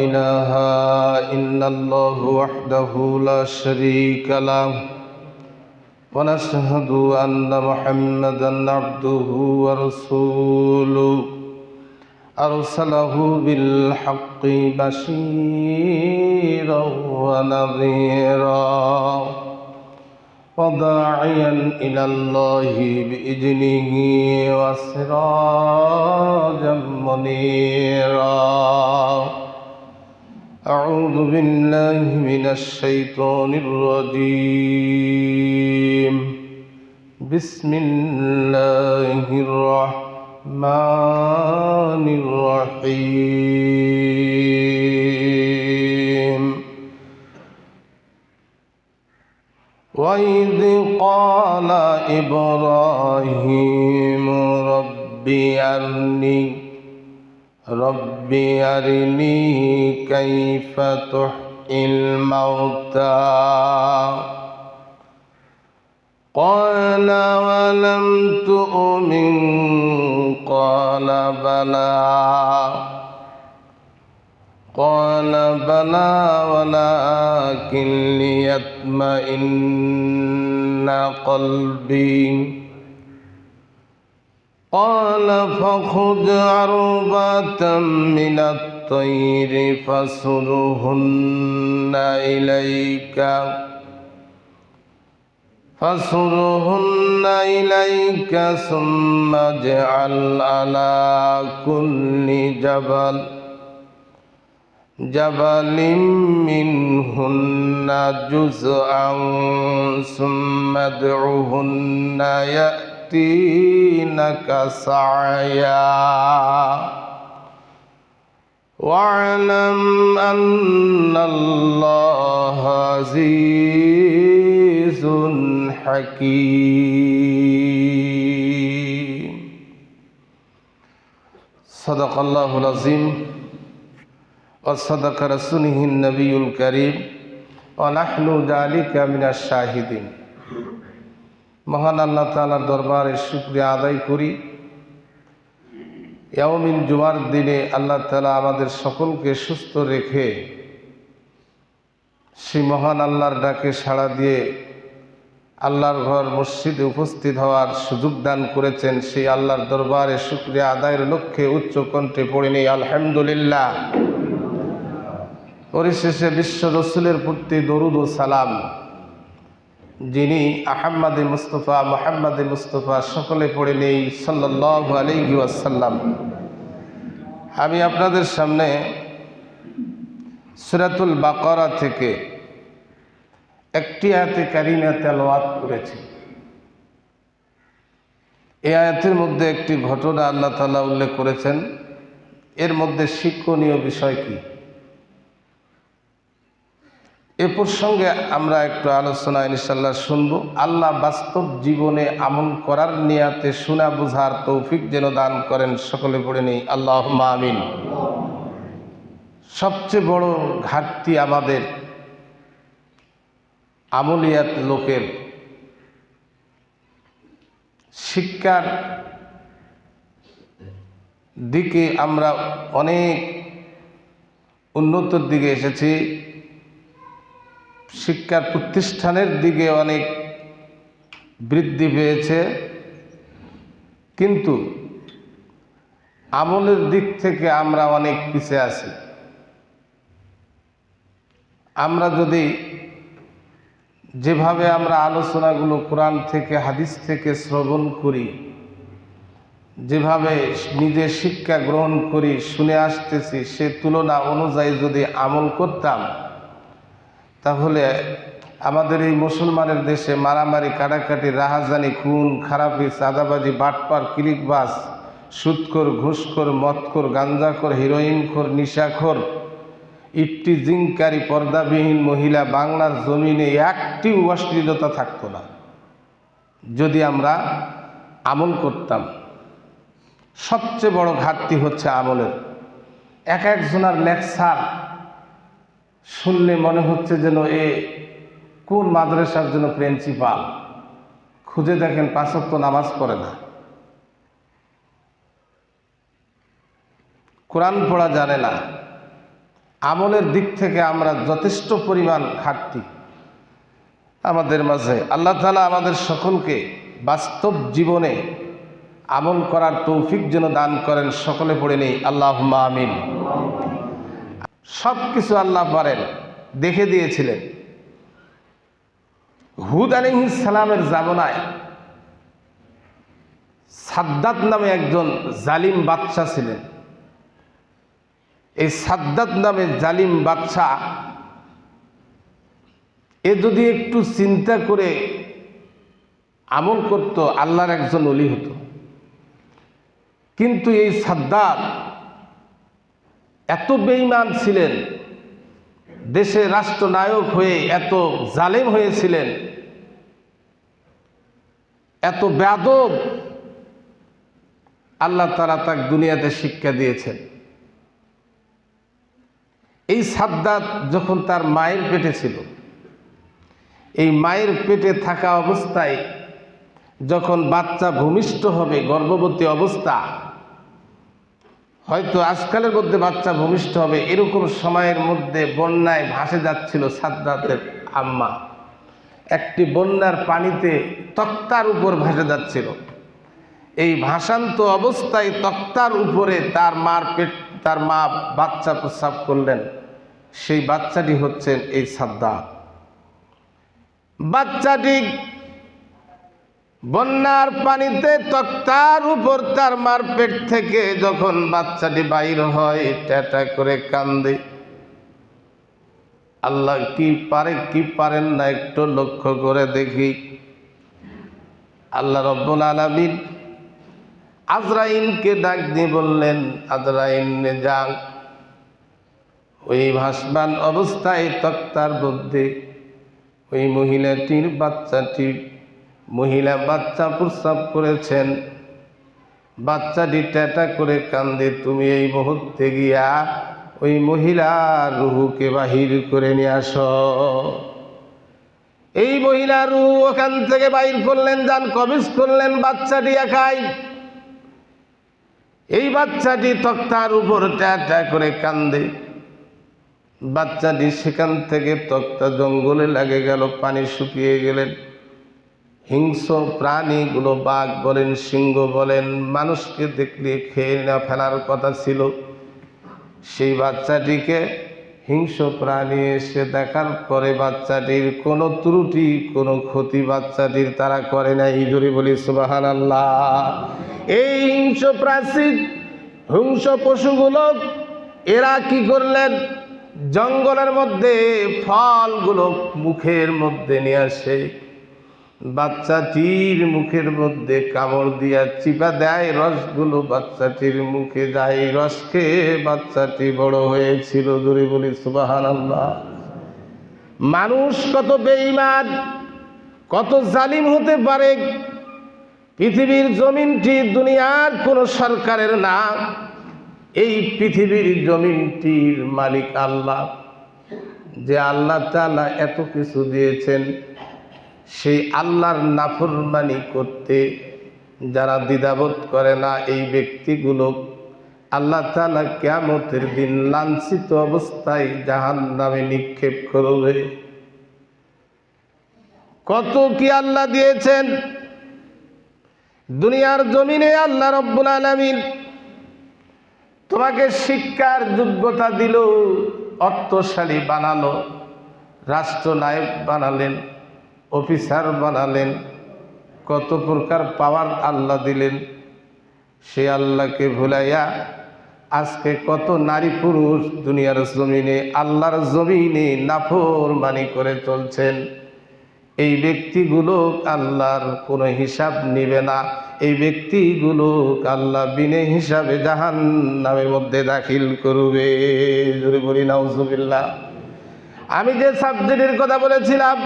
إله إلا الله وحده لا شريك له ونشهد أن محمدا عبده ورسوله أرسله بالحق بشيرا ونذيرا وداعيا إلى الله بإذنه وسراجا منيرا أعوذ بالله من الشيطان الرجيم. بسم الله الرحمن الرحيم. وإذ قال إبراهيم رب أرني رب أرني كيف تحيي الموتى. قال ولم تؤمن؟ قال بلى. قال بلى ولكن ليطمئن قلبي. قال فخذ أربعة من الطير فصرهن إليك فصرهن إليك ثم اجعل على كل جبل جبل منهن جزءا ثم ادعهن يأتينك سعيا واعلم أن الله عزيز حكيم صدق الله العظيم وصدق رسوله النبي الكريم ونحن ذلك من الشاهدين মহান আল্লাহ তালার দরবারে শুক্রিয়া আদায় করি। ইয়ামিন জুমার দিনে আল্লাহ তালা আমাদের সকলকে সুস্থ রেখে সেই মহান আল্লাহর ডাকে সাড়া দিয়ে আল্লাহর ঘর মসজিদে উপস্থিত হওয়ার সুযোগ দান করেছেন। সেই আল্লাহর দরবারে শুক্রিয়া আদায়ের লক্ষ্যে উচ্চ কণ্ঠে পড়ে নেই, আলহামদুলিল্লাহ। পরিশেষে বিশ্ব রসুলের প্রতি দরুদ ও সালাম। যিনি আহাম্মাদে মুস্তফা, মোহাম্মদে মুস্তফা সকলে পড়ে নেই সাল্লাহ আসাল্লাম আমি আপনাদের সামনে সুরাতুল বাকরা থেকে একটি আয়াতে কারিমা তেলাওয়াত করেছি। এই আয়াতের মধ্যে একটি ঘটনা আল্লাহ তালা উল্লেখ করেছেন। এর মধ্যে শিক্ষণীয় বিষয় কী? এ প্রসঙ্গে আমরা একটু আলোচনা ইনশাল্লাহ শুনব। আল্লাহ বাস্তব জীবনে আমল করার নিয়াতে শোনা বুঝার তৌফিক যেন দান করেন সকলে পড়ে নেই। আল্লাহ আমিন। সবচেয়ে বড় ঘাটতি আমাদের আমলিয়াত লোকের শিক্ষার দিকে আমরা অনেক উন্নতর দিকে এসেছি। শিক্ষার প্রতিষ্ঠানের দিকে অনেক বৃদ্ধি পেয়েছে। কিন্তু আমলের দিক থেকে আমরা অনেক পিছিয়ে আছি। আমরা যদি যেভাবে আমরা আলোচনাগুলো কোরআন থেকে, হাদিস থেকে শ্রবণ করি, যেভাবে নিজে শিক্ষা গ্রহণ করি, শুনে আসতেছি, সে তুলনা অনুযায়ী যদি আমল করতাম তাহলে আমাদের এই মুসলমানের দেশে মারামারি, কাটাকাটি, রাহাজানি, খুন, খারাপি, চাঁদাবাজি, বাটপার কিলিকবাস সুৎখোর, ঘুষখোর, মদখোর গাঞ্জাখোর হিরোইনখোর, নিশাখোর ইটটি জিঙ্কারি পর্দাবিহীন মহিলা বাংলার জমিনে একটি অশ্লীলতা থাকতো না। যদি আমরা আমল করতাম, সবচেয়ে বড় ঘাটতি হচ্ছে আমলের। এক একজনার লেকচার শুনলে মনে হচ্ছে যেন এ কোন মাদ্রাসার জন্য প্রিন্সিপাল? খুঁজে দেখেন পাঁচক্ত নামাজ পড়ে না। কোরআন পড়া জানে না। আমলের দিক থেকে আমরা যথেষ্ট পরিমাণ ঘাটতি। আমাদের মাঝে আল্লাহ তালা আমাদের সকলকে বাস্তব জীবনে আমল করার তৌফিক যেন দান করেন, সকলে পড়ে নেই আল্লাহ আমিন। সব কিছু আল্লাহ পারেন, দেখে দিয়েছিলেন। হুদ সালামের জামনায় সাদ্দাত নামে একজন জালিম বাদশা ছিলেন। এই সাদ্দাত নামে জালিম বাদশা এ যদি একটু চিন্তা করে আমল করত, আল্লাহর একজন অলি হতো। কিন্তু এই সাদ্দাত এত বেঈমান ছিলেন, দেশে রাষ্ট্রনায়ক হয়ে এত জালেম হয়েছিলেন, এত ব্যাদব, আল্লাহ তারা তাক দুনিয়াতে শিক্ষা দিয়েছেন। এই সাদ্দাত যখন তার মায়ের পেটে ছিল, এই মায়ের পেটে থাকা অবস্থায় যখন বাচ্চা ভূমিষ্ঠ হবে, গর্ভবতী অবস্থা হয়তো আজকালের মধ্যে বাচ্চা ভূমিষ্ঠ হবে, এরকম সময়ের মধ্যে বন্যায় ভাসে যাচ্ছিল সাদ্দাতের আম্মা। একটি বন্যার পানিতে তক্তার উপর ভাসে যাচ্ছিল। এই ভাসান্ত অবস্থায় তক্তার উপরে তার মার পেট, তার মা বাচ্চা প্রস্রাব করলেন। সেই বাচ্চাটি হচ্ছেন এই সাদ্দাত বাচ্চাটি বন্যার পানিতে তক্তার উপর তার মারপেট থেকে যখন বাচ্চাটি বাইর হয়, ট্যাটা করে কান্দে। আল্লাহ কি পারে, কি পারেন না একটু লক্ষ্য করে দেখি। আল্লাহ রব্বুল আলমিন আজরাইনকে ডাক দিয়ে বললেন আজরাইন যান ওই ভাসমান অবস্থায় তক্তার মধ্যে ওই মহিলাটির বাচ্চাটি মহিলা বাচ্চা প্রস্রাব করেছেন। বাচ্চাটি ট্যাটা করে কান্দে, তুমি এই মুহূর্তে গিয়া ওই মহিলার রুহুকে বাহির করে নিয়ে আস। এই মহিলা রুহু ওখান থেকে বাহির করলেন, যান কবিজ করলেন বাচ্চাটি একাই। এই বাচ্চাটি তক্তার উপর ট্যাটা করে কান্দে। বাচ্চাটি সেখান থেকে তক্তা জঙ্গলে লাগে গেল, পানি শুকিয়ে গেলেন। হিংস্র প্রাণীগুলো বাঘ বলেন, সিংহ বলেন, মানুষকে দেখলে খেয়ে না ফেলার কথা ছিল। সেই বাচ্চাটিকে হিংস্র প্রাণী এসে দেখার পরে বাচ্চাটির কোনো ত্রুটি, কোনো ক্ষতি বাচ্চাটির তারা করে না এই জোরে বলি সুবাহান আল্লাহ এই হিংস্র প্রাচী হিংস্র পশুগুলো, এরা কি করলেন? জঙ্গলের মধ্যে ফলগুলো মুখের মধ্যে নিয়ে আসে। বাচ্চাটির মুখের মধ্যে কামড় দিয়া চিপা দেয় রসগুলো। বাচ্চাটির মুখে যায় রস খেয়ে বাচ্চাটি বড় হয়েছিল দূরে বলি সুবাহান আল্লাহ মানুষ কত বেঈমান, কত জালিম হতে পারে। পৃথিবীর জমিনটি দুনিয়ার কোনো সরকারের না। এই পৃথিবীর জমিনটির মালিক আল্লাহ। যে আল্লাহ তালা এত কিছু দিয়েছেন সেই আল্লাহর নাফরমানি করতে যারা দ্বিধাবোধ করে না এই ব্যক্তিগুলো, আল্লাহ তালা কেয়ামতের দিন লাঞ্ছিত অবস্থায় জাহান নামে নিক্ষেপ করবে। কত কি আল্লাহ দিয়েছেন? দুনিয়ার জমিনে আল্লাহ রব্বুল আলমিন তোমাকে শিক্ষার যোগ্যতা দিল, অর্থশালী বানালো, রাষ্ট্রনায়ক বানালেন। অফিসার বানালেন, কত প্রকার পাওয়ার আল্লাহ দিলেন। সে আল্লাহকে ভুলাইয়া আজকে কত নারী পুরুষ দুনিয়ার জমিনে আল্লাহর জমিনে নাফর মানি করে চলছেন। এই ব্যক্তিগুলো আল্লাহর কোনো হিসাব নিবে না। এই ব্যক্তিগুলো আল্লাহ বিনে হিসাবে জাহান নামের মধ্যে দাখিল করবে। জোরে বলি আমি যে সাবজেক্টের কথা বলেছিলাম